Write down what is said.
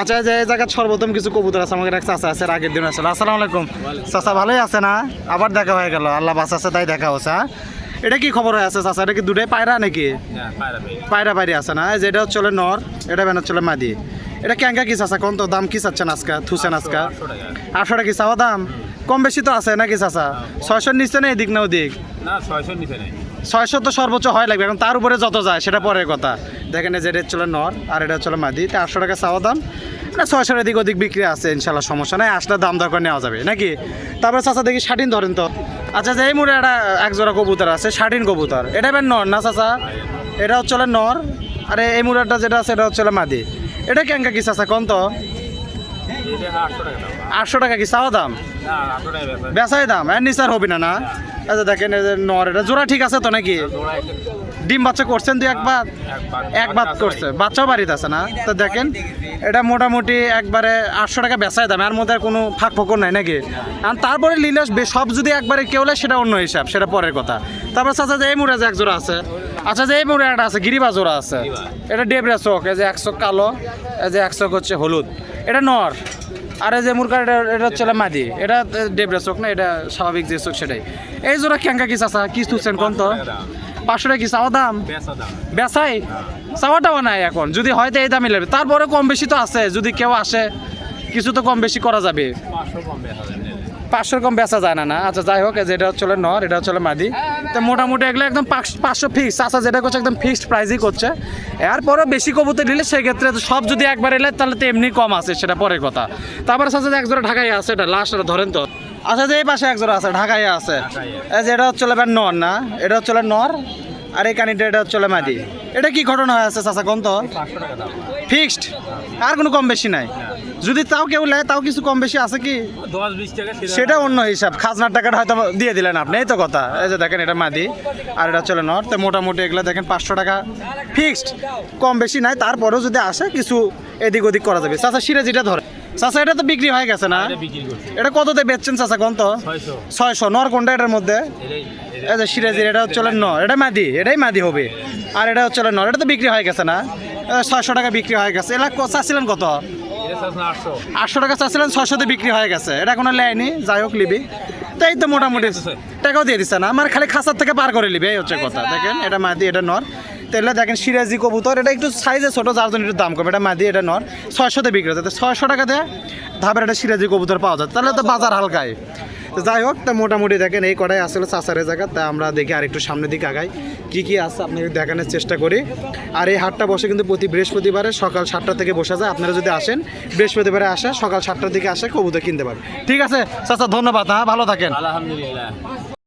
আচ্ছা যে এই জায়গায় সর্বপ্রথম কিছু কবুতর আছে, আমাকে এক চাষা আছে আগের দিন আসলে আসসালামু আলাইকুম। চাষা ভালোই আছে না? আবার দেখা হয়ে গেল। আল্লাহ বাস আছে, তাই দেখা হচ্ছে? এটা কি খবর হয়ে আছে চাষা এটা কি দুটাই পায়রা নাকি? পায়রা পায়রা আছে না? যে এটা হচ্ছে নর, এটা বেনার চলে মাদি। এটা ক্যাঙ্কা কি চাষা কোন তো দাম কি চাচ্ছেন আজকা? থুসেন আজকা? আটশো টাকা কি চাওয়া দাম? কম বেশি তো আছে নাকি চাচা? ছয়শোর নিচে না এদিক না ওদিক? না ছয়শো নিচে নেই। ছয়শো তো সর্বোচ্চ হয় লাগবে এখন তার উপরে যত যায় সেটা পরের কথা। দেখেন যে এটা হচ্ছিল নর আর এটা হচ্ছিল মাদি তা আটশো টাকা চাওয়া দাম। না ছয়শোর এদিক ওদিক বিক্রি আছে ইনশাল্লাহ সমস্যা নাই আসলে দাম দরকার নেওয়া যাবে নাকি? তারপরে চাচা দেখি শাটিন ধরেন তো। আচ্ছা যে এই মুড়ে একটা এক জোড়া কবুতর আছে শাটিন কবুতর এটা এবার নর না চাচা? এটা হচ্ছে নর আর এই মুড়াটা যেটা আছে এটা হচ্ছে মাদি। এটা কেঙ্কা কি চাচা কোন তো? আটশো টাকা কি চাওয়া দাম? বেচাই দাম, এর নিচার হবি না না? আচ্ছা দেখেন নর, এটা জোড়া ঠিক আছে তো নাকি? ডিম বাচ্চা করছেন দুই একবার? একবার করছে, বাচ্চাও বাড়িতে আছে না? তো দেখেন, এটা মোটামুটি একবারে আটশো টাকা বেচাই দাম, এর মধ্যে কোনো ফাঁক ফোকর নাই নাকি? আর তারপরে লিলে সব যদি একবারে কেউ সেটা অন্য হিসাব, সেটা পরের কথা। তারপর চাচা যে এই মুড়ে যে এক জোড়া আছে আচ্ছা যে এই মুড়ে একটা আছে গিরিবা জোড়া আছে। এটা ডেবরা চোখ এই যে একশো কালো এই যে একশো হচ্ছে হলুদ। এটা নর। আর এই যে মুরগা এটা এটা হচ্ছে মাদি। এটা ডেবরা চোখ না এটা স্বাভাবিক যে চোখ সেটাই। এই জোড়া ক্যাঙ্কা কি চাচা? কি তুলছেন কোন তো? পাঁচশো টাকা কি চাওয়া দাম? বেচাই? চাওয়াটাও নাই এখন। যদি হয়তো এই দামই লাগবে তারপরে কম বেশি তো আছে যদি কেউ আসে। কিছু তো কম বেশি করা যাবে। পাঁচশো কম বেচা যায় না। পাঁচশোর কম বেচা যায় না না। আচ্ছা যাই হোক এই যে এটা হচ্ছে নর এটা হচ্ছে মাদি। তো মোটামুটি এগুলো একদম পাঁচ- পাঁচশো ফিক্স আচ্ছা যেটা করছে একদম ফিক্সড প্রাইসই করছে। এরপরে বেশি কবুতর নিলে সেক্ষেত্রে সব যদি একবার এলে তাহলে তো এমনি কম আছে সেটা পরের কথা। তারপরে সাথে এক জোড়া ঢাকাই আছে এটা লাস্ট ধরেন তো। আচ্ছা যে এই পাশে এক জোড়া আছে ঢাকাই আছে। এই যে এটা হচ্ছে নর না এটা হচ্ছে নর আর এই কানিটা এটা হচ্ছে মাদি। এটা কি ঘটনা হয়ে আছে চাচা কোন তো? ফিক্সড আর কোনো কম বেশি নাই? যদি তাও কেউ নেয় তাও কিছু কম বেশি আছে কি? দশ বিশ টাকা সেটা অন্য হিসাব। খাজনার টাকাটা হয়তো দিয়ে দিলেন আপনি এই তো কথা। এই যে দেখেন এটা মাদি আর এটা চলে নর। তো মোটামুটি এগুলো দেখেন পাঁচশো টাকা ফিক্সড কম বেশি নাই তারপরেও যদি আসে কিছু এদিক ওদিক করা যাবে। চাচা সিরাজিটা ধরে চাচা এটা তো বিক্রি হয়ে গেছে না? এটা কততে বেচছেন চাচা কোন তো? ছয়শো। নর কোনটা এটার মধ্যে? এই যে সিরাজির এটা হচ্ছে নর। এটা মাদি এটাই মাদি হবে। আর এটা হচ্ছে নর। এটা তো বিক্রি হয়ে গেছে না? ছয়শো টাকা বিক্রি হয়ে গেছে। এলা চাচ্ছিলেন কত? আটশো। টাকা চাচ্ছিলেন ছশোতে বিক্রি হয়ে গেছে। এটা কোনো লেয়নি যাই হোক লিবি তাই তো মোটামুটি টাকাও দিয়ে দিচ্ছে না আমার খালি খাসার থেকে পার করে লিবি এই হচ্ছে কথা। দেখেন এটা মাদি এটা নর। তাহলে দেখেন সিরাজি কবুতর, এটা একটু সাইজে ছোটো, যার জন্য একটু দাম কম। এটা মাদি, এটা নর। ছয়শোতে বিক্রি হচ্ছে। ছয়শো টাকা দিয়ে ধাপের একটা সিরাজি কবুতর পাওয়া যায়। তাহলে তো বাজার হালকায় যাই হোক, তা মোটামুটি দেখেন এই কটাই আসলে চাষারের জায়গা। তা আমরা দেখি আর একটু সামনের দিকে আগাই। কি কি আছে আপনাকে দেখানোর চেষ্টা করি। আর এই হাটটা বসে কিন্তু প্রতি বৃহস্পতিবারে সকাল সাতটা থেকে বসা যায়। আপনারা যদি আসেন, বৃহস্পতিবারে আসে, সকাল সাতটার দিকে আসে, কবুতর কিনতে পারবেন। ঠিক আছে? চাচা, ধন্যবাদ হ্যাঁ ভালো থাকেন। আলহামদুলিল্লাহ।